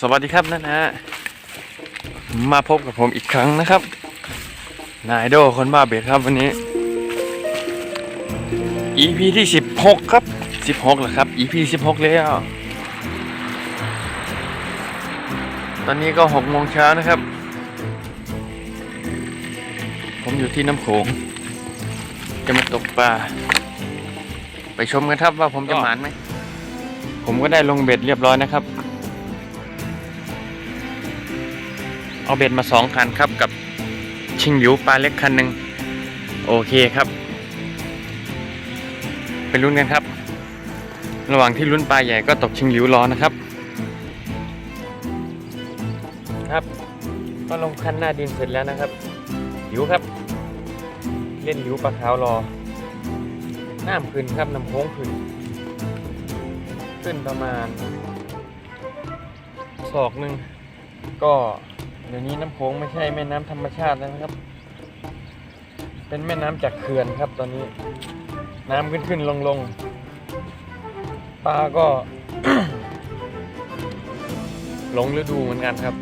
สวัสดีครับนะนะมาพบกับผมอีกครั้งนะครับ นายโดคนบ้าเบ็ดครับวันนี้ EP ที่ 16 ครับ 16แล้วครับ EP 16 แล้ว ตอนนี้ก็6โมงเช้านะครับ ผมอยู่ที่น้ำโขง จะมาตกปลาไปชมกันครับว่าผมจะหมานไหมผมก็ได้ลงเบ็ดเรียบร้อยนะครับ เอาเบ็ดมาสองคันครับกับชิงหลิวปลาเล็กคันหนึ่งโอเคครับไปลุ้นกันครับ ระหว่างที่ลุ้นปลาใหญ่ก็ตกชิงหลิวรอนะครับ ครับ ก็ลงคันหน้าดินเสร็จแล้วนะครับหลิวครับ เล่นหลิวปลาขาวรอน้ำขึ้นครับน้ำโค้งขึ้น ขึ้นประมาณศอกหนึ่งก็ เดี๋ยวนี้น้ำโขงไม่ใช่แม่น้ำธรรมชาติแล้วนะครับ เป็นแม่น้ำจากเขื่อนครับ ตอนนี้ น้ำขึ้นขึ้นลงลงปลาก็หลงฤดูเหมือนกันครับ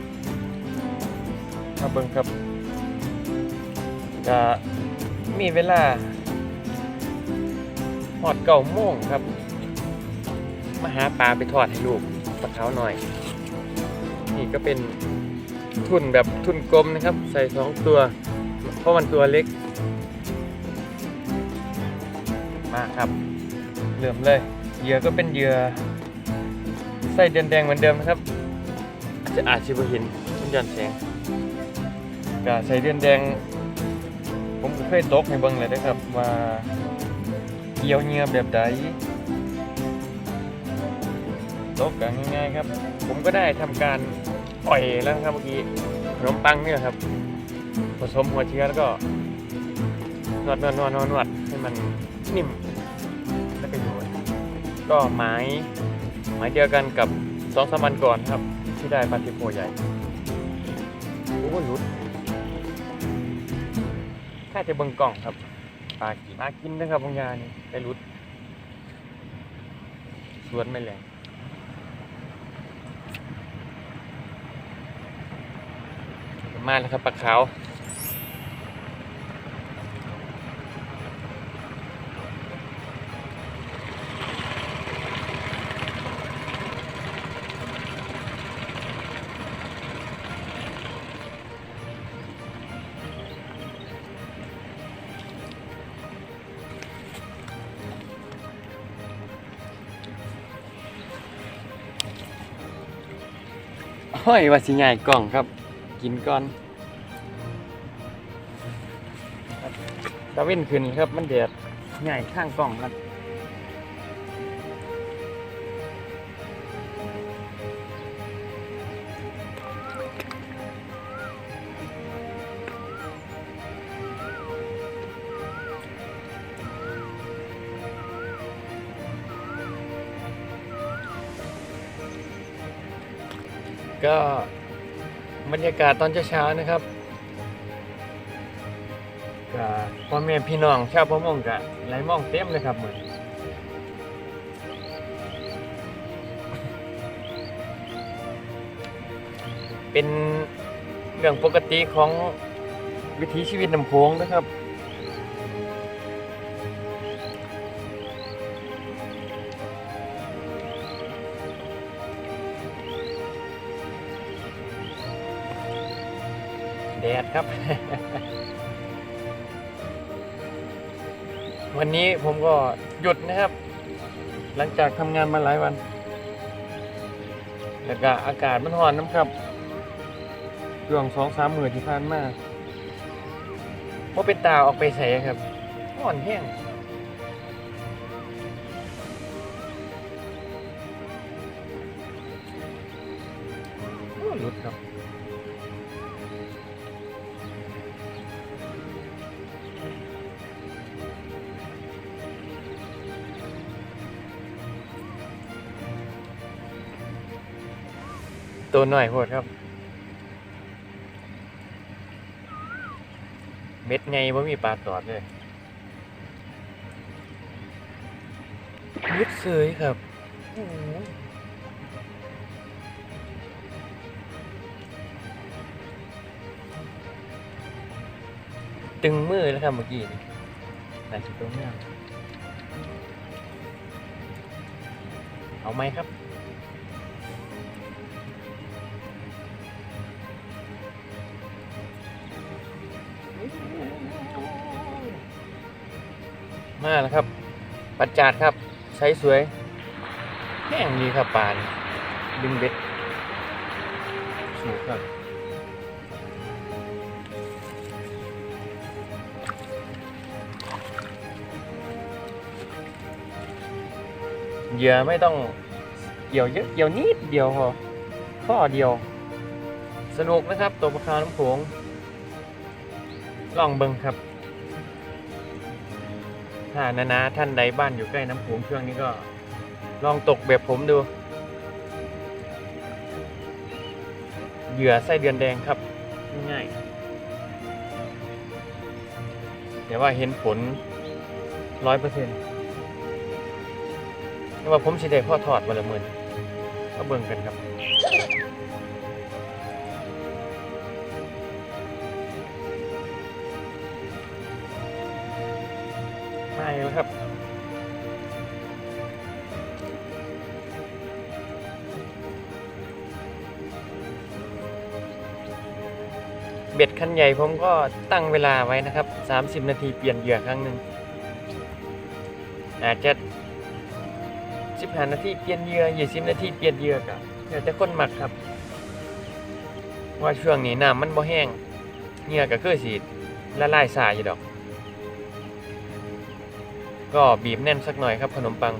ครับเบิ้งครับจะมีเวลาหอดเก่าโมงครับ มาหาปลาไปทอดให้ลูกปลาเขาหน่อย นี่ก็เป็น ทุ่นแบบทุ่นกลมนะครับ ใส่สองตัว เพราะมันตัวเล็ก มาครับเริ่มเลยเหยื่อก็เป็นเหยื่อไส้เดือนแดงเหมือนเดิมนะครับ จะอาจจะไม่เห็นมันยันแสงกาใส่เดือนแดง ผมก็เคยตกให้เบิ่งเลยนะครับว่าเกี่ยวเหยื่อแบบใดตกกันง่ายๆครับ ผมก็ได้ทำการ ปล่อยแล้วครับเมื่อกี้ขนมปังเนี่ยครับ ผสมหัวเชื้อแล้วก็นวดนวดนวดนวดนวดให้มันนิ่มแล้วก็อยู่ก็ไม้ไม้เดียวกันกับสองสามวันก่อนครับ ที่ได้ปลาทิโพใหญ่โอ้โหหลุดค่าจะเบิ่งกล่องครับปลากินปลากินนะครับบางอยางนี่ได้หลุดสวนไม่แรง มาแล้วครับปลาขาวห้อยว่าสิง่ายกล่องครับ กินก่อนตะเว้นขึ้นครับมันแดดง่ายข้างกล่องครับก็ บรรยากาศตอนเช้าๆนะครับก็พ่อแม่พี่น้องชาวประมงกะไหลมองเต็มเลยครับเหมือนเป็นเรื่องปกติของวิถีชีวิตน้ำโขงนะครับ แดดครับ วันนี้ผมก็หยุดนะครับ หลังจากทำงานมาหลายวัน แล้วก็อากาศมันร้อนน้ำครับช่วงสองสามหมื่นที่ผ่านมาเพราะเป็นตาออกไปใส่ครับร้อนแห้ง ตัวหน่อยโหดครับ เม็ดไงว่ามีปลาตอดเลยเม็ดเสยครับตึงมือแล้วครับเมื่อกี้หลายจุดตรงนี้เอาไหมครับ มาแล้วครับ ปัจจาดครับใช้สวยแห้งดีครับปานดึงเบ็ดสูงครับเหยื่อไม่ต้องเกี่ยวเยอะเกี่ยวนิดเดียวพอข้อเดียว สนุกนะครับตัวปลาคาร์น้ำโขงลองเบิงครับ ถ้านานาท่านใดบ้านอยู่ใกล้น้ำโขงช่วงนี้ก็ลองตกแบบผมดู เหยื่อไส้เดือนแดงครับ ง่ายๆแต่ว่าเห็นผลร้อยเปอร์เซ็นต์ว่าผมสิได้พ่อทอดวันละหมื่นก็เบิ่งกันครับาแล้วครับ เบ็ดคันใหญ่ผมก็ตั้งเวลาไว้นะครับ 30 นาทีเปลี่ยนเหยื่อครั้งหนึ่งอาจจะ15นาทีเปลี่ยนเหยื่อ20นาทีเปลี่ยนเหยื่อกับเดี๋ยวแต่คนหมักครับ ว่าช่วงนี้น้ำมันบ่แห้งเหยื่อก็คือสีละลายสายอยู่ดอก ก็บีบแน่นสักหน่อยครับขนมปัง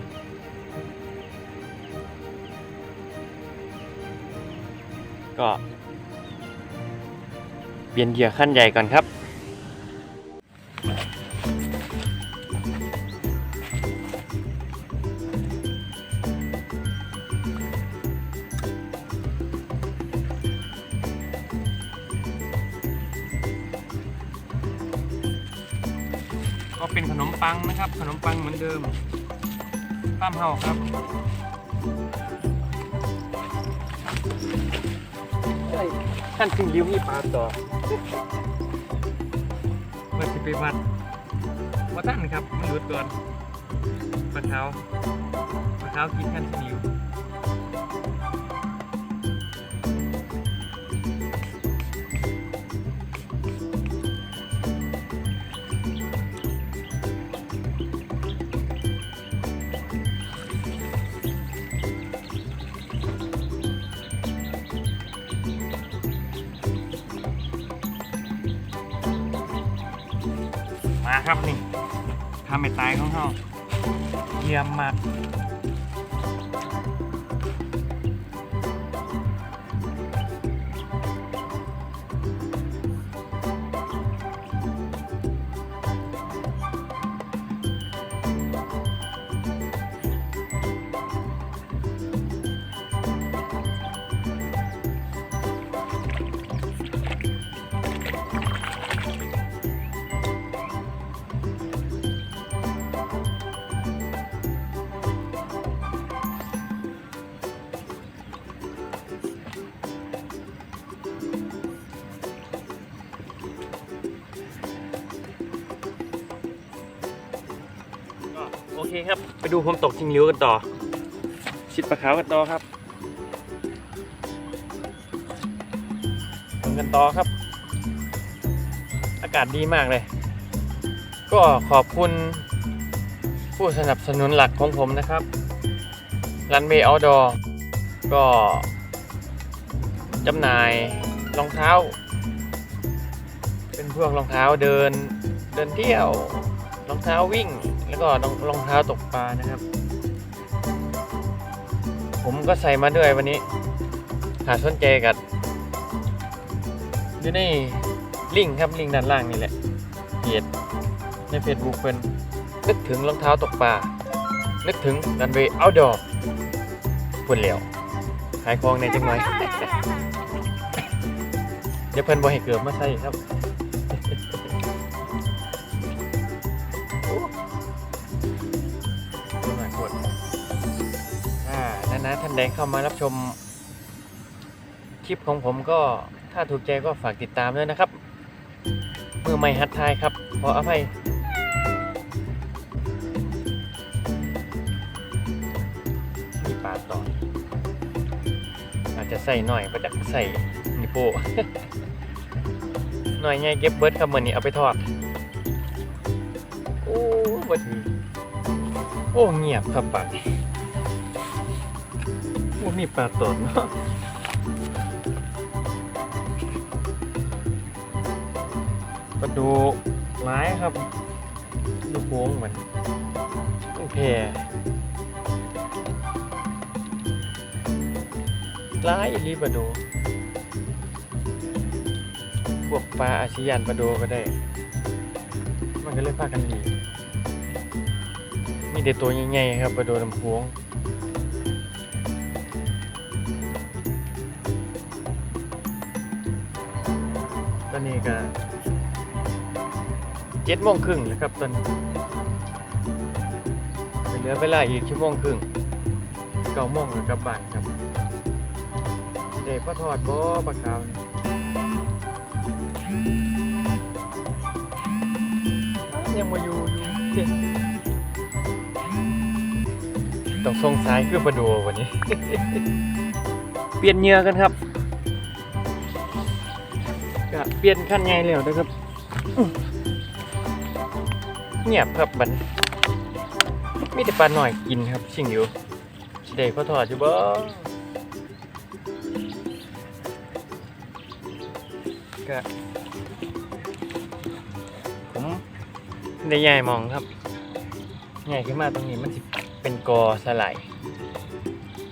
ก็ เปลี่ยนเหยื่อขั้นใหญ่ก่อนครับ นะครับ ขนมปังเหมือนเดิมป้ามเฮาครับท่านจึงริ้วมีปลาต่อว่าสิไปวัดว่าท่านครับมันหลุดก่อนปลาเท้าปลาเท้ากินท่านนิ้ว ครับนี่ทำให้ตายของเขาเยี่ยมมาก เคครับ ไปดูผมตกชิงริ้วกันต่อ ชิดปลาขาวกันต่อครับทำกันต่อครับ อากาศดีมากเลย ก็ขอบคุณ ผู้สนับสนุนหลักของผมนะครับรันเ a ย์เอาดอก็จำหน่ายรองเท้า เป็นพวกรองเท้าเดินเดินเที่ยว รองเท้าวิ่งแล้วก็รองรองเท้าตกปลานะครับ ผมก็ใส่มาด้วยวันนี้ หาส้นใจกับอยู่ในลิงก์ครับลิงก์ด้านล่างนี่แหละเพจใน Facebook เป็นนึกถึงรองเท้าตกปลานึกถึงรันเวเอาดอร์ปุ่นเหลวขายของในจังหน่อยเดี๋ยวเพิ่นบ่ให้เกือบมาใส่ครับ ท่านใดเข้ามารับชมคลิปของผมก็ถ้าถูกใจก็ฝากติดตามด้วยนะครับมือใหม่ฮัดทายครับ ขออภัยมีปลาต่ออาจจะใส่หน่อยประจักใส่นิโป้หน่อยไงเก็บเบิร์ดครับมือนี้เอาไปทอด โอ้บดีโอ้เงียบครับปัด โอ้มีปลาตอดเนาะปลาดูไม้ครับดูโค้งเหมือนต้องแพร้ายอีหลีปลาดูพวกปลาอาชิยันปลาดูก็ได้ มันก็เลยพากันหนีมีแต่ตัวใหญ่ๆครับปลาโดน้ำพวง นี้ก็เจ็ดโมงครึ่งแล้วครับตอนนี้เหลือเวลาอีกชั่วโมงครึ่งเก้าโมงกลับบ้านครับ เด็กพ่อทอดบ่ปลาขาวยังมาอยู่อยู่เจ็ดต้องส่งสายเพื่อประดูวันนี้ เปลี่ยนเหงื่อกันครับ ปลี่ยนขั้นใหญ่แล้วนะครับเงียบครับบันมีแต่ปลาหน่อยกินครับ ชิงอยู่สิได้พ่อทอดอยู่บ่ก็ผมได้ใหญ่มองครับใหญ่ขึ้นมาตรงนี้มันสิเป็นกอสไลด์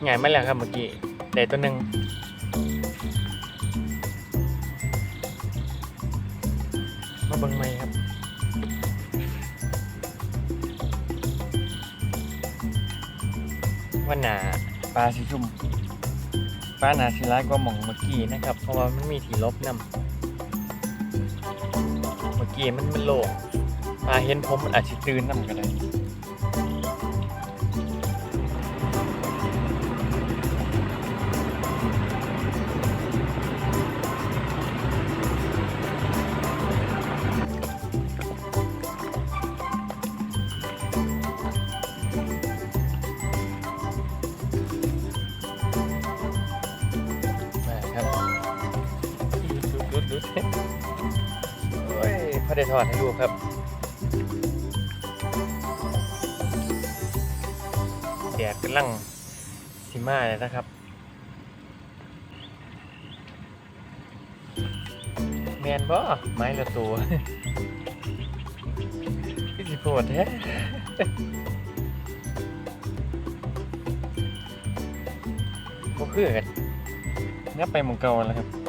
ใหญ่มาแล้วครับเมื่อกี้ได้ตัวหนึ่ง เบิ่งใหม่ครับว่าหนาปลาสีชุ่มปลาหนาสีร้ายกว่าหม่องเมื่อกี้นะครับ เพราะว่ามันมีที่ลบนำเมื่อกี้มันมันโล่งปลาเห็นผมมันอาจจะตื่นนำก็ได้ ทอดให้ดูครับ แดดกำลังสิมาเลยนะครับ แมนบ่ไม้ละตัวพี่สิโพดแท้ก็คือกันงับไปมองเก่าแล้วครับ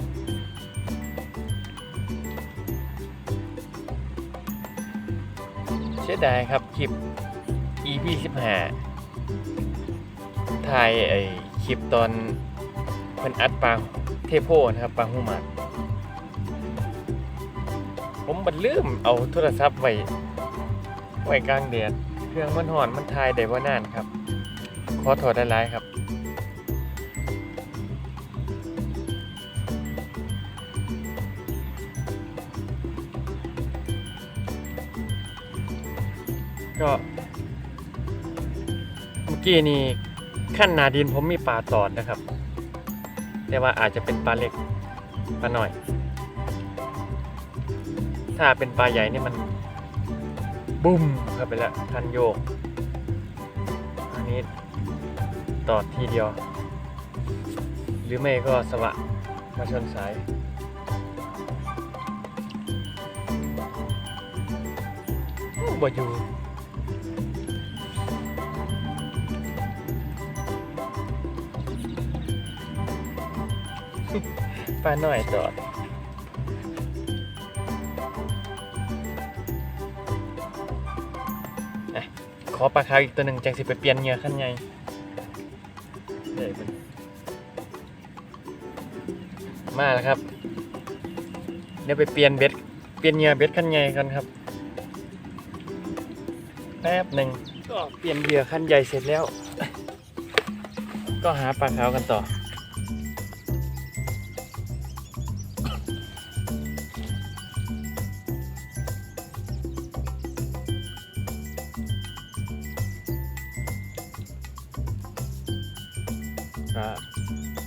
สียดายครับคลิป EP 15ถ่ายไอ้คลิปตอนเพิ่นอัดปลาเทโพนะครับปลาหูหมัด ผมบัดลืมเอาโทรศัพท์ไว้ไว้กลางแดดเครื่องมันห่อนมันถ่ายได้บ่นานครับ ขอโทษได้หลายๆครับ กี้นี่ขั้นนาดินผมมีปลาตอดนะครับ แต่ว่าอาจจะเป็นปลาเล็กปลาหน่อย ถ้าเป็นปลาใหญ่นี่มันบุ้มเข้าไปแล้วทันโยก อันนี้ตอดทีเดียว หรือไม่ก็สวะมาชนสายบ่อยู่ ปลาหน่อยตอดอะขอปลาขาวอีกตัวหนึ่งจังสิไปเปลี่ยนเหงื่อขั้นใหญ่เดี๋ยวมันมาแล้วครับ เดี๋ยวไปเปลี่ยนเบ็ด เปลี่ยนเหงื่อเบ็ดขั้นใหญ่กันครับ แป๊บหนึ่งก็เปลี่ยนเหยื่อขั้นใหญ่เสร็จแล้ว ก็หาปลาขาวกันต่ออ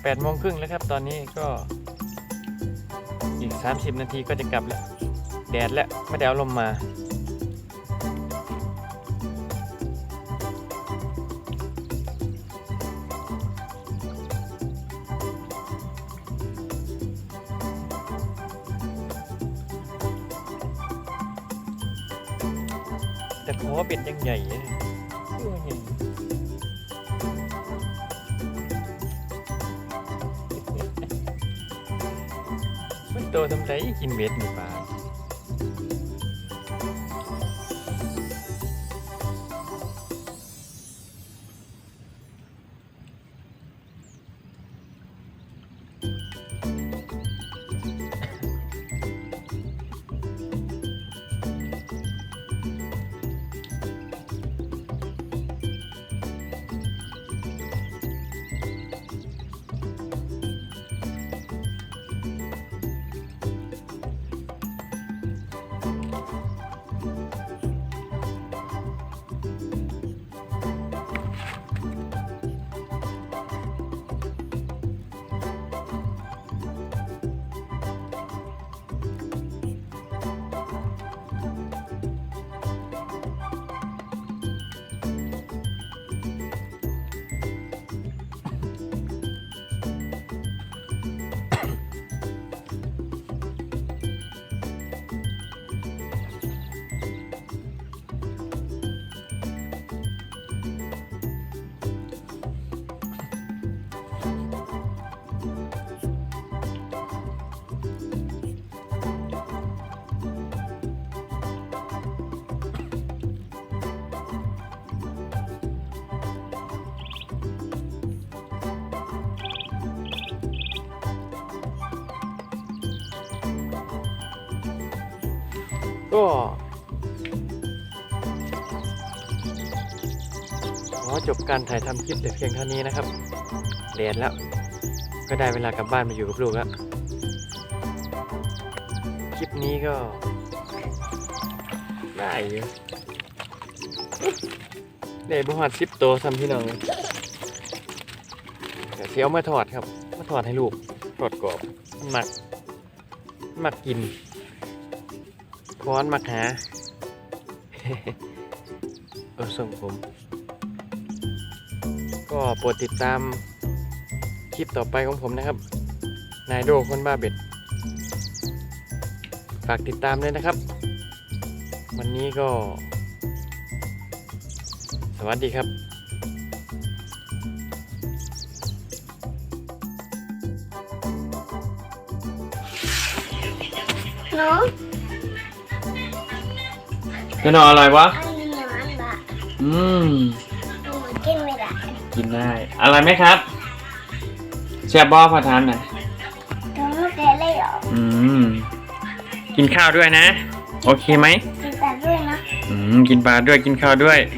แปดโมงครึ่งแล้วครับ ตอนนี้ก็อีก 30 นาทีก็จะกลับแล้ว แดดแล้วไม่ได้เอาลมมาแต่ขอเบ็ดยังใหญ่ มันโตทำไรกินเบ็ดนี่ปลา ก็ขอจบการถ่ายทำคลิปแต่เพียงเท่านี้นะครับแดดแล้ว ก็ได้เวลากลับบ้านมาอยู่กับลูกแล้ว คลิปนี้ก็ ได้อยู่ได้บุหัดสิบตัวซ้ำพี่น้องเลยเดี๋ยวเสียวมาถอดครับ มาถอดให้ลูกถอดกรอบมันหมัก หมักกิน ค้อนมักหาเออส่งผม ก็โปรดติดตามคลิปต่อไปของผมนะครับ นายโดคนบ้าเบ็ด ฝากติดตามด้วยนะครับ วันนี้ก็ สวัสดีครับหนู จะนอนอะไรวะ อันนี้มันบะอืม หนูกินไม่ได้กินได้ อะไรไหมครับแซ่บบอพอทานหน่อยหนูไม่เคยเลยหรออืม กินข้าวด้วยนะ โอเคไหมกินแต่ด้วยนะ อืม กินปลาด้วยกินข้าวด้วยก